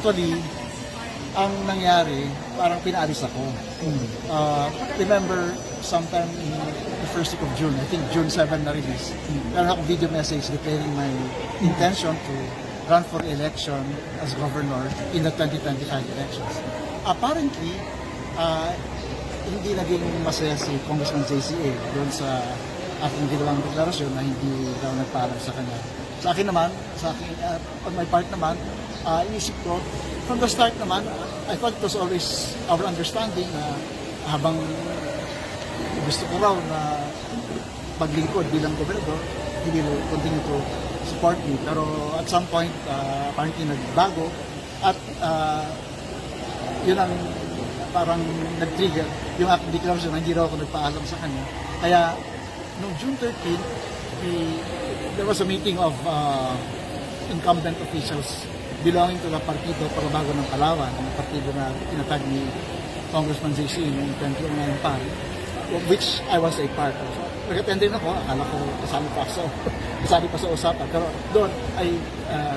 actually, ang nangyari, parang pinaalis ako. Uh, remember, sometime in the first week of June, I think June 7 na release, meron akong video message declaring my intention to run for election as governor in the 2025 elections. Apparently, uh, hindi naging masaya si Congressman JCA doon sa aking ginawang deklarasyon na hindi daw nagpaalam sa kanya. Sa akin naman, sa akin, uh, on my part naman, uh, inisip ko, from the start naman, I thought it was always our understanding na habang gusto ko raw na paglingkod bilang gobernador, he will continue to support me. Pero at some point, uh, apparently nagbago at uh, yun ang parang nag-trigger yung aking declaration na hindi raw ako nagpaalam sa kanya. Kaya, noong June 13, we, there was a meeting of uh, incumbent officials belonging to the Partido Pagbabago ng Palawan, ang partido na tinatag ni Congressman JC noong 2009 pa, which I was a part of. So, nag-attend din ako, akala ko kasali pa ako, kasali pa sa usapan. Pero doon ay uh,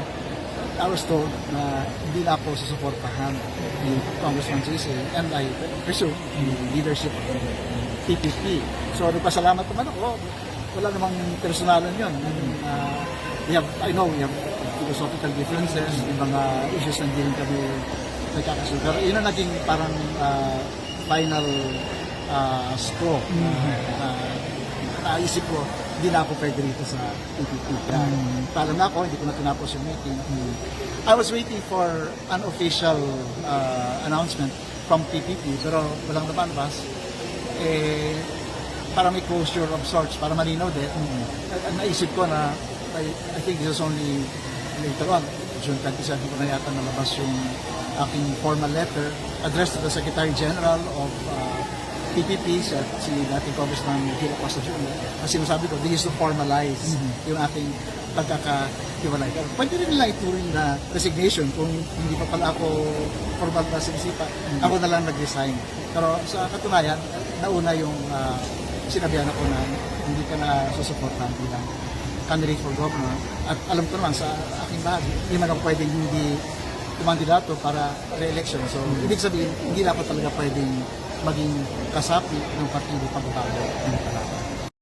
I was told na hindi na ako susuportahan ni Congressman JC and I presume the leadership of the PPP. So nagpasalamat naman ako. Wala namang personalan yun. Uh, we have, I know we have philosophical differences, yung mga issues na hindi kami nagkakasunod. Pero yun ang naging parang uh, final uh, straw. Uh, naisip ko, hindi na ako pwede rito sa PPP. Kaya, paalam na ako, hindi ko na tinapos yung meeting. I was waiting for an official uh, announcement from PPP, pero walang napanbas. Eh, para may closure of sorts, para malinaw din. Ang naisip ko na, I, I think this is only later on, June 27 ko na yata nalabas yung aking formal letter addressed to the Secretary General of uh, PPP, si, si dating Congressman Gila Costa Jr. Ang sinasabi ko, this is to formalize yung ating pagkakahiwalay. Pero Pwede rin nila ituring na resignation kung hindi pa pala ako formal na sinisipa. Ako na lang nag-resign. Pero sa katunayan, nauna yung uh, sinabihan ako na hindi ka na susuportahan bilang candidate for governor. At alam ko naman sa aking bahagi, hindi man ako pwedeng hindi kumandidato para re-election. So, ibig sabihin, hindi na ako talaga pwedeng maging kasapi ng partido pagbabago ng talaga.